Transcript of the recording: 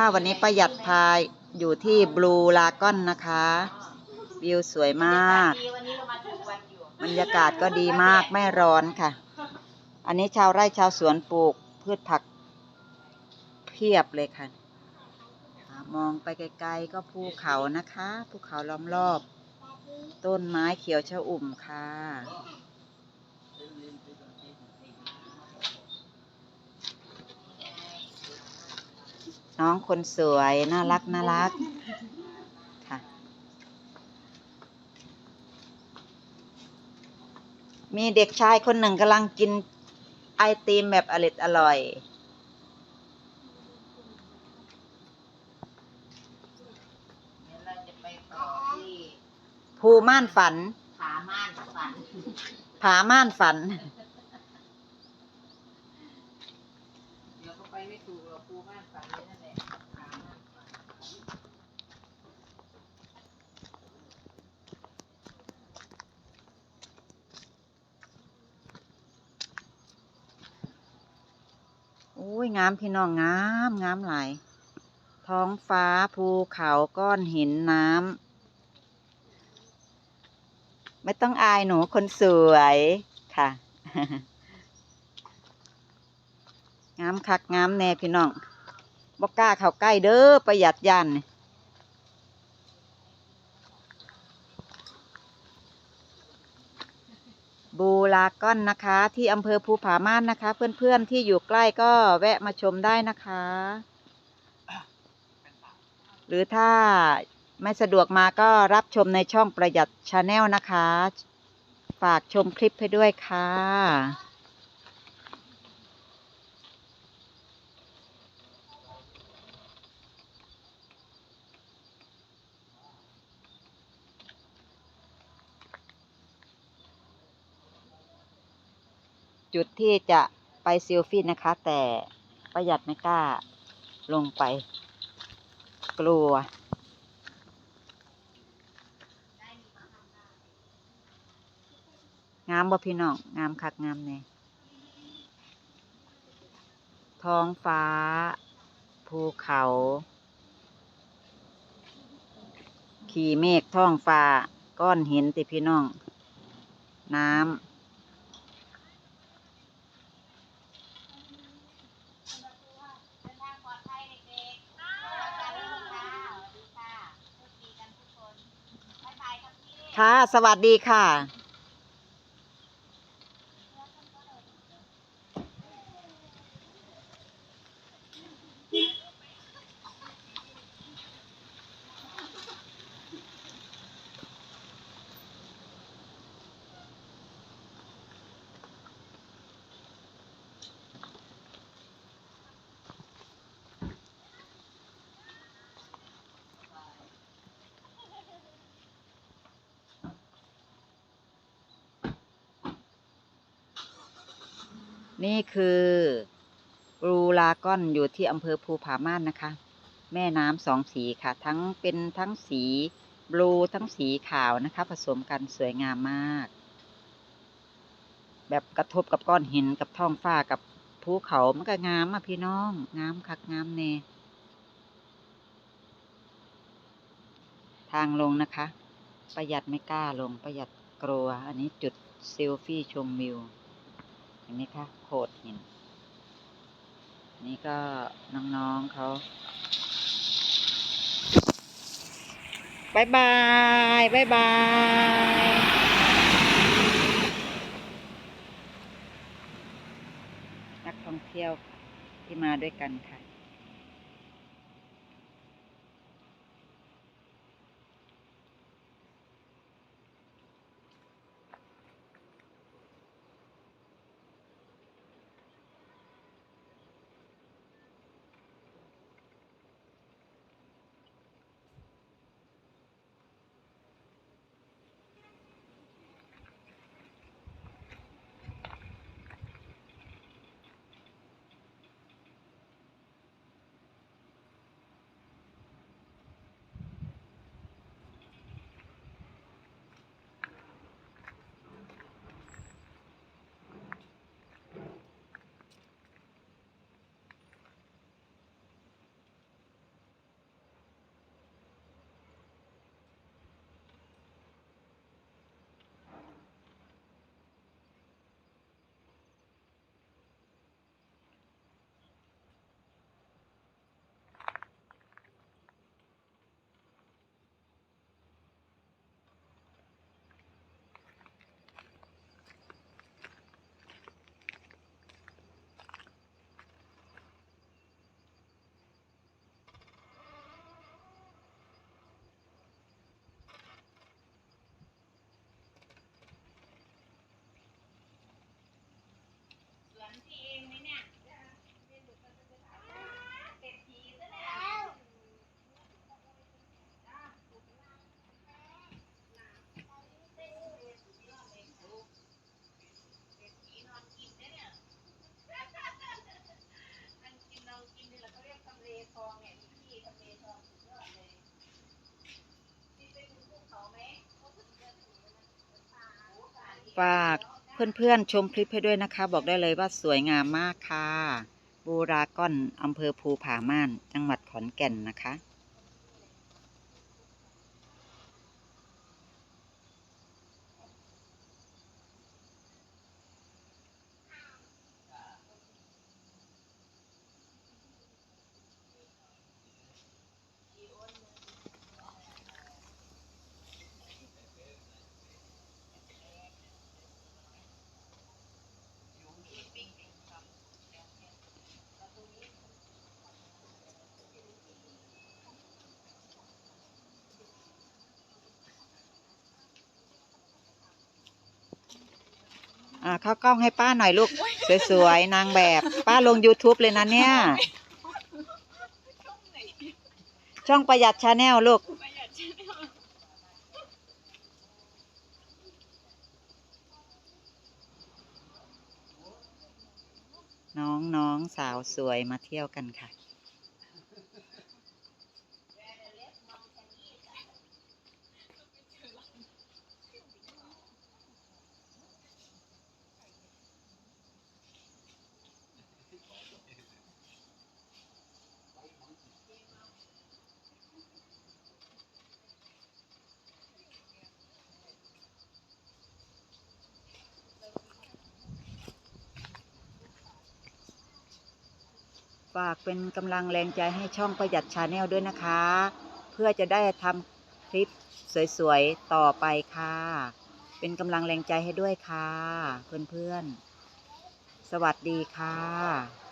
ค่ะวันนี้ประหยัดพายอยู่ที่บลูลากอนนะคะ วิวสวยมากมันอยู่บรรยากาศก็ดีมากไม่ร้อนค่ะ อันนี้ชาวไร่ชาวสวนปลูกพืชผักเพียบเลยค่ะ มองไปไกลๆก็ภูเขานะคะ ภูเขาล้อมรอบ ต้นไม้เขียวชะอุ่มค่ะ น้องคนสวยน่ารักน่ารักค่ะ มีเด็กชายคนหนึ่งกำลังกินไอติมแบบอร่อยอร่อยเดี๋ยวเราจะไปต่อที่ภูม่านฝัน ผาม่านฝัน ผาม่านฝัน เดี๋ยวก็ไปไม่ถูกหรอกภูม่านฝันเลยนั่นแหละผาม่านฝัน โอ้ยงามพี่น้องงามงามหลาย ท้องฟ้าภูเขาก้อนหินน้ำไม่ต้องอายหนูคนสวยค่ะ งามคักงามแน่พี่น้องบอกกล้าเข้าใกล้เด้อประหยัดยัน บูลากอนนะคะ ที่อำเภอภูผาม่านนะคะ เพื่อนๆที่อยู่ใกล้ก็แวะมาชมได้นะคะ หรือถ้าไม่สะดวกมาก็รับชมในช่องประหยัดชาแนลนะคะ ฝากชมคลิปให้ด้วยค่ะ จุดที่จะไปเซลฟี่นะคะ แต่ประหยัดไม่กล้าลงไป กลัว งามบ่พี่น้อง งามคักงามแน่ท้องฟ้า ภูเขา ขี่เมฆท้องฟ้า ก้อนหินติพี่น้อง น้ำ เดินทางปลอดภัยเด็กๆค่ะสวัสดีค่ะสวัสดีค่ะพูดดีกันทุกคนบ๊ายบาย ค่ะ สวัสดีค่ะ นี่คือบรูลากอนอยู่ที่อำเภอภูผาม่านนะคะ แม่น้ำสองสีค่ะ ทั้งเป็นทั้งสีบลูทั้งสีขาวนะคะ ผสมกันสวยงามมาก แบบกระทบกับก้อนหินกับท้องฟ้ากับภูเขามันก็งามอะพี่น้องงามคักงามเนทางลงนะคะ ประหยัดไม่กล้าลงประหยัดกลัว อันนี้จุดเซลฟี่ชมวิว ห็นไหมคะโขดหิน นี่ก็น้องๆเขาบายบายบายบายนักท่องเที่ยวที่มาด้วยกันค่ะ ฝากเพื่อนๆชมคลิปให้ด้วยนะคะ บอกได้เลยว่าสวยงามมากค่ะ บูรากอนอำเภอภูผาม่าน จังหวัดขอนแก่นนะคะ อ่าเข้ากล้องให้ป้าหน่อยลูก สวยๆ นางแบบ ป้าลง YouTube เลยนะเนี่ย ช่องประหยัดชาแนลลูก น้องน้องสาวสวยมาเที่ยวกันค่ะากเป็นกำลังแรงใจให้ช่องประหยัดชาแนลด้วยนะคะ เพื่อจะได้ทำคลิปสวยๆ ต่อไปค่ะ เป็นกำลังแรงใจให้ด้วยค่ะ เพื่อนๆ สวัสดีค่ะ